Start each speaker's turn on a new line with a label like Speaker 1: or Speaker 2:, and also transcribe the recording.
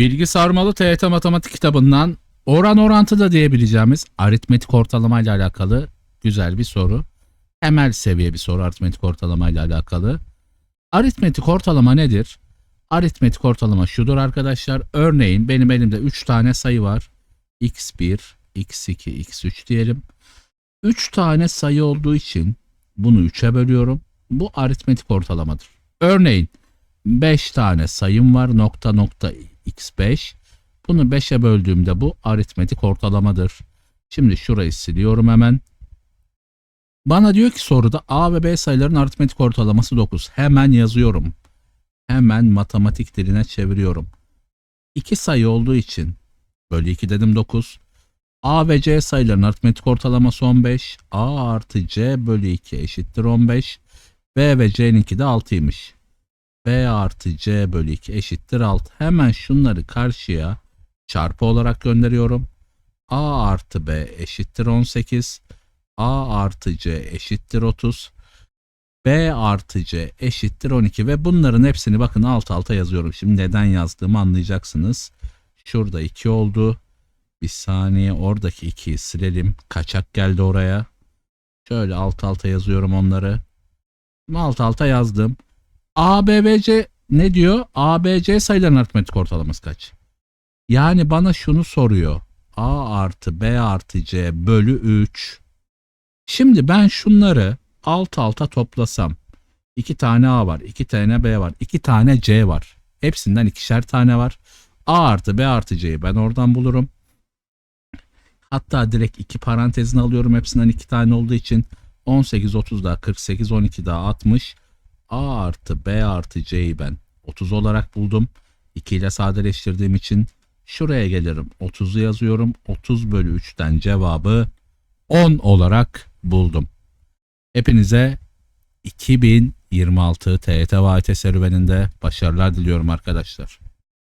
Speaker 1: Bilgi sarmalı TYT matematik kitabından oran orantı da diyebileceğimiz aritmetik ortalama ile alakalı güzel bir soru. Temel seviye bir soru aritmetik ortalama ile alakalı. Aritmetik ortalama nedir? Aritmetik ortalama şudur arkadaşlar. Örneğin benim elimde 3 tane sayı var. x1, x2, x3 diyelim. 3 tane sayı olduğu için bunu 3'e bölüyorum. Bu aritmetik ortalamadır. Örneğin 5 tane sayım var nokta nokta x5. Bunu 5'e böldüğümde bu aritmetik ortalamadır. Şimdi şurayı siliyorum hemen. Bana diyor ki soruda A ve B sayıların aritmetik ortalaması 9. Hemen yazıyorum. Hemen matematik diline çeviriyorum. 2 sayı olduğu için bölü 2 dedim 9. A ve C sayıların aritmetik ortalaması 15. A artı C bölü 2 eşittir 15. B ve C'ninki de 6'ymış. B artı C bölü 2 eşittir 6. Hemen şunları karşıya çarpı olarak gönderiyorum. A artı B eşittir 18. A artı C eşittir 30. B artı C eşittir 12 ve bunların hepsini bakın alt alta yazıyorum. Şimdi neden yazdığımı anlayacaksınız. Şurada 2 oldu. Bir saniye oradaki 2'yi silelim. Kaçak geldi oraya. Şöyle alt alta yazıyorum onları. Alt alta yazdım. A, B, B, C ne diyor? A, B, C sayıların aritmetik ortalaması kaç? Yani bana şunu soruyor. A artı B artı C bölü 3. Şimdi ben şunları alt alta toplasam. 2 tane A var, 2 tane B var, 2 tane C var. Hepsinden ikişer tane var. A artı B artı C'yi ben oradan bulurum. Hatta direkt iki parantezini alıyorum hepsinden iki tane olduğu için 18, 30 daha 48, 12 daha 60. A artı B artı C'yi ben 30 olarak buldum. 2 ile sadeleştirdiğim için şuraya gelirim. 30'u yazıyorum. 30 bölü 3'ten cevabı 10 olarak buldum. Hepinize 2026 TYT ve AYT serüveninde başarılar diliyorum arkadaşlar.